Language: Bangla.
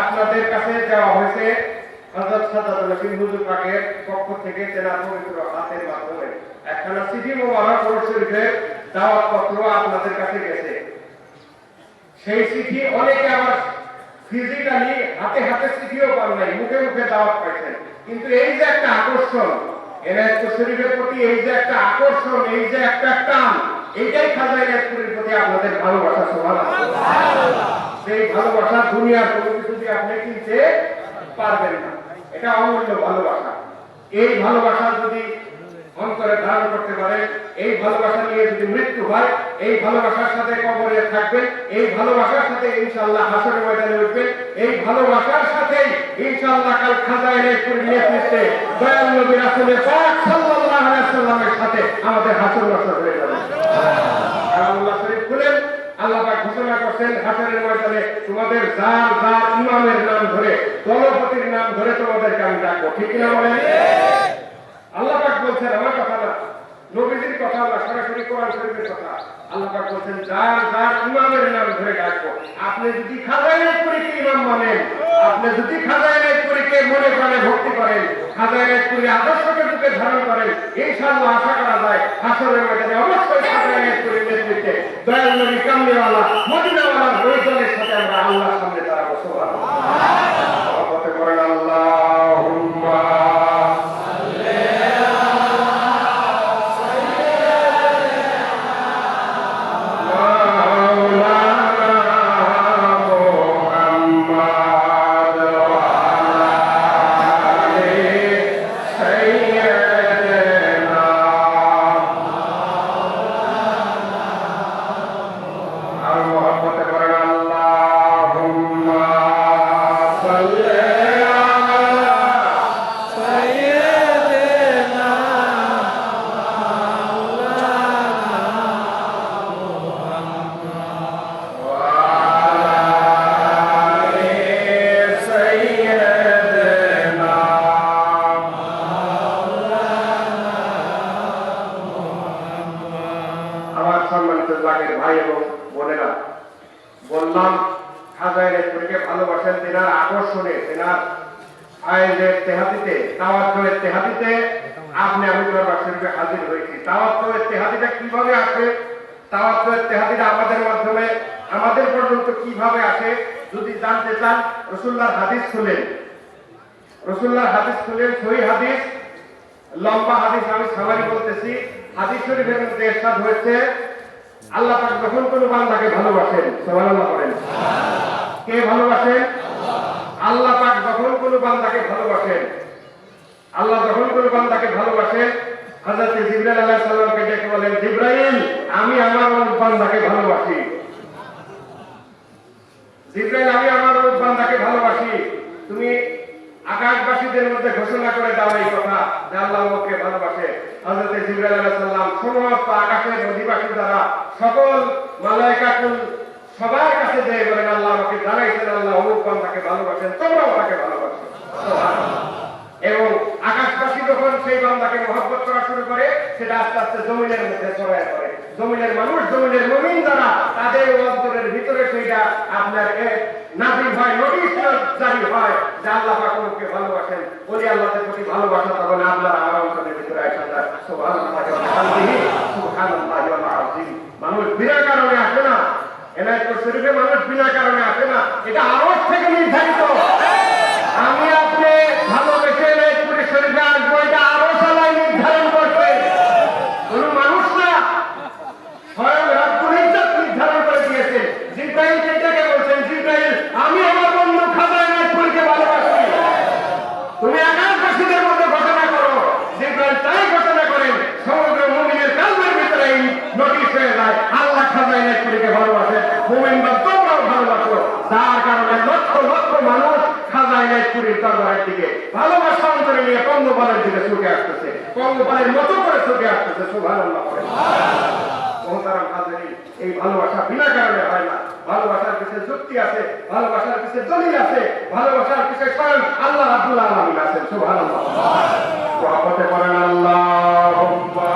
আপনাদের কাছে দেওয়া হয়েছে পক্ষ থেকে হাতের মাধ্যমে। একখানা চিঠি মোবারক শরীফের দাওয়াত পত্র আপনাদের কাছে গেছে। সেই চিঠি অনেকে আবার ফিজিক্যালি হাতে হাতে চিঠিও পান নাই, মুখে মুখে দাওয়াত পাইছেন। কিন্তু এই যে একটা আকর্ষণ, এনায়ত শরীফের প্রতি এই যে একটা আকর্ষণ, এই যে একটা টান এইটাই খাজা এনায়তপুরের প্রতি আপনাদের ভালোবাসা সমান সেই ভালোবাসা দুনিয়ার কোনো কিছু দিয়ে আপনি কিনতে পারবেন না। এটা অমূল্য ভালোবাসা। এই ভালোবাসা যদি অন্তরে ধারণ করতে পারেন, এই ভালোবাসা নিয়ে যদি মৃত্যু হয়, এই ভালোবাসার সাথে কবরে থাকবেন, এই ভালোবাসার সাথে ইনশাআল্লাহ হাসরের ময়দানে উঠবেন, এই ভালোবাসার সাথেই ইনশাআল্লাহ কাল খাজা এলাইপুর নেতৃত্বে দয়াল নবী রাসূলের পাক সাল্লাল্লাহু আলাইহি সাল্লামের সাথে আমাদের হাসর নসর হয়ে যাবে। আল্লাহ শরীফ খুলেন আল্লাহ পাক নাম ধরে আপনি যদি খাজাইনাত করিকে ইমাম মানেন মনে প্রাণে ভক্তি করেন খাজাইনাত করি আদর্শকে বুকে ধারণ করেন ইনশাআল্লাহ আশা করা যায় আসলে ময়দানে অবশ্যই সাথে নেতৃত্বে। দয়াল নবী কামলিওয়ালা মদিনাওয়ালা বৈজ্ঞানিক সাথে আমরা আল্লাহর বোনেরা, বললাম ভালোবাসেন তেনার আকর্ষণে, তেনার তেহাদিতে আপনি আমি আমাদের মাধ্যমে, আমাদের পর্যন্ত কীভাবে আসে? যদি জানতে চান হাদিস হাদিস হাদিস, লম্বা হাদিস আমি সামারি বলতেছি। হাদিস শরীফের মধ্যে হয়েছে আল্লাহ পাক যখন কোন বান্দাকে ভালোবাসেন, সুবহানাল্লাহ করেন কে ভালোবাসেন? আল্লাহ পাক যখন কোন বান্দাকে ভালোবাসেন, আল্লাহ যখন কোন বান্দাকে ভালোবাসেন, হযরত জিবরাইল আলাইহিস সালামকে ডেকে বলেন, জিবরাইল, আমি আমার বান্দাকে ভালোবাসি। জিব্রাইল, আমি আমার রূপ বান্দাকে ভালোবাসি। তুমি আকাশবাসীদের মধ্যে ঘোষণা করে দাও এই কথা যে আল্লাহ আমাকে ভালোবাসে। হযরত জিব্রাইল সমস্ত আকাশের অধিবাসী দ্বারা সকল মালায়েকাতুল সবার কাছে যেয়ে বলেন, আল্লাহ আমাকে জানাইছেন, আল্লাহ অমুক বান্দাকে ভালোবাসেন, তোমরাও তাকে ভালোবাসো। এবং আকাশবাসী যখন সেই বান্দাকে মহব্বত করা শুরু করে, সেটা আস্তে আস্তে জমিনের মধ্যে ছড়ায় পড়ে। জমিনের মানুষ, জমিনের মমিন দ্বারা তাদের অন্তরের ভিতরে সেইটা আপনার নাজির হয় নোটিশ জারি হয় যে আল্লাহ পাক ভালোবাসেন, বলি আল্লাহর প্রতি ভালোবাসা তখন আল্লাহ আমার অন্তরের ভিতরে আসে না সুবহানাল্লাহি সুবহানাল্লাহি ওয়া আযীম মানুষ বিনা কারণে আসে না। এনায়তপুর শরীফে মানুষ বিনা কারণে আসে না। এটা আরশ থেকে নির্ধারিত। আমি আপনি ভালোবেসে এনায়তপুর শরীফে আসব এটা আরশ আলাই নির্ধারণ করছে কোন মানুষ না স্বয়ং রব্বুল ইজ্জত নির্ধারণ করে দিয়েছেন জিব্রাইল যেটাকে বলছেন জিব্রাইল আমি আমার বন্ধু খাজা এনায়তপুরকে ভালোবাসি তুমি আকাশবাসীদের মধ্যে ঘোষণা করো জিব্রাইল তাই ঘোষণা করেন সমগ্র মুমিনের কালবের ভিতরে এই নোটিশ হয়ে যায় আল্লাহ খাজা এনায়তপুরকে ভালোবাসেন মুমিনরা তোমরাও ভালোবাসো যার কারণে লক্ষ মানুষ খাজা এনায়তপুরের দরবারের দিকে। ভালোবাসা অন্তরে নিয়ে পঙ্গপালের দিকে ছুটে আসতেছে। পঙ্গপালের মতো করে ছুটে আসতেছে করে এই ভালোবাসা বিনা কারণে হয় না। ভালোবাসার পিছনে যুক্তি আছে, ভালোবাসার পিছনে দলিল আছে, ভালোবাসার পিছনে স্বয়ং আল্লাহ রাব্বুল আলামিন আছেন, সুবহানাল্লাহ। মহব্বতে করেন আল্লাহুম্মা